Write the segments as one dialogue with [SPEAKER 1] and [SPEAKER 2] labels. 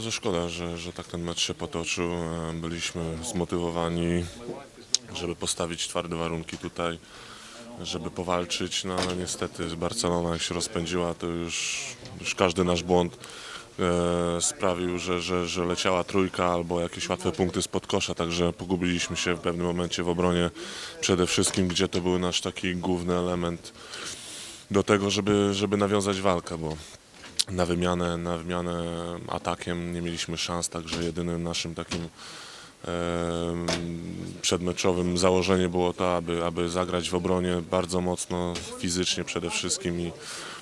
[SPEAKER 1] szkoda, że, że tak ten mecz się potoczył. E, Byliśmy zmotywowani, żeby postawić twarde warunki tutaj, żeby powalczyć, no ale niestety Barcelona jak się rozpędziła, to już, już każdy nasz błąd e, sprawił, że, że, że leciała trójka albo jakieś łatwe punkty spod kosza, także pogubiliśmy się w pewnym momencie w obronie. Przede wszystkim, gdzie to był nasz taki główny element do tego, żeby, żeby nawiązać walkę, bo na wymianę, na wymianę atakiem nie mieliśmy szans, także jedynym naszym takim przedmeczowym założenie było to, aby, aby zagrać w obronie bardzo mocno, fizycznie przede wszystkim, i,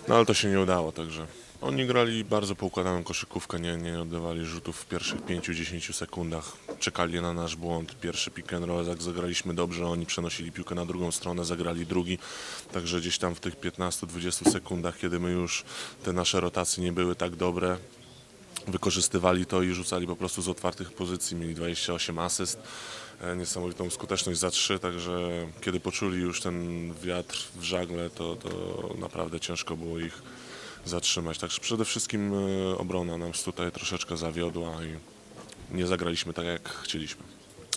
[SPEAKER 1] no ale to się nie udało, także oni grali bardzo poukładaną koszykówkę, nie, nie oddawali rzutów w pierwszych 5-10 sekundach, czekali na nasz błąd, pierwszy pick and roll, jak zagraliśmy dobrze, oni przenosili piłkę na drugą stronę, zagrali drugi, także gdzieś tam w tych 15-20 sekundach, kiedy my już te nasze rotacje nie były tak dobre, wykorzystywali to i rzucali po prostu z otwartych pozycji. Mieli 28 asyst, e, niesamowitą skuteczność za 3, także kiedy poczuli już ten wiatr w żagle, to, to naprawdę ciężko było ich zatrzymać. Także przede wszystkim e, obrona nas tutaj troszeczkę zawiodła i nie zagraliśmy tak jak chcieliśmy.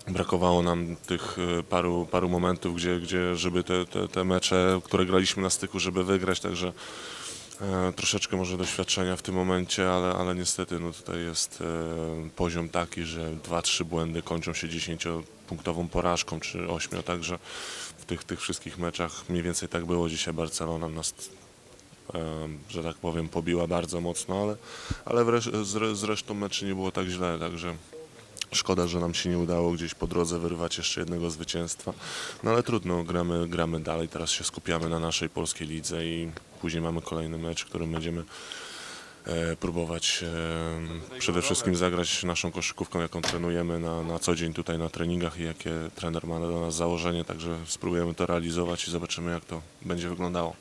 [SPEAKER 1] Brakowało nam tych e, paru, paru momentów, gdzie, gdzie żeby te, te, te mecze, które graliśmy na styku, żeby wygrać, także E, troszeczkę może doświadczenia w tym momencie, ale, ale niestety no tutaj jest e, poziom taki, że 2-3 błędy kończą się 10-punktową porażką czy 8, także w tych, tych wszystkich meczach mniej więcej tak było. Dzisiaj Barcelona nas, że tak powiem, pobiła bardzo mocno, ale, ale wresz, z, z resztą meczy nie było tak źle, także Szkoda, że nam się nie udało gdzieś po drodze wyrwać jeszcze jednego zwycięstwa. No ale trudno, gramy, gramy dalej. Teraz się skupiamy na naszej polskiej lidze i później mamy kolejny mecz, w którym będziemy e, próbować e, przede wszystkim zagrać naszą koszykówką, jaką trenujemy na, na co dzień tutaj na treningach i jakie trener ma do nas założenie. Także spróbujemy to realizować i zobaczymy, jak to będzie wyglądało.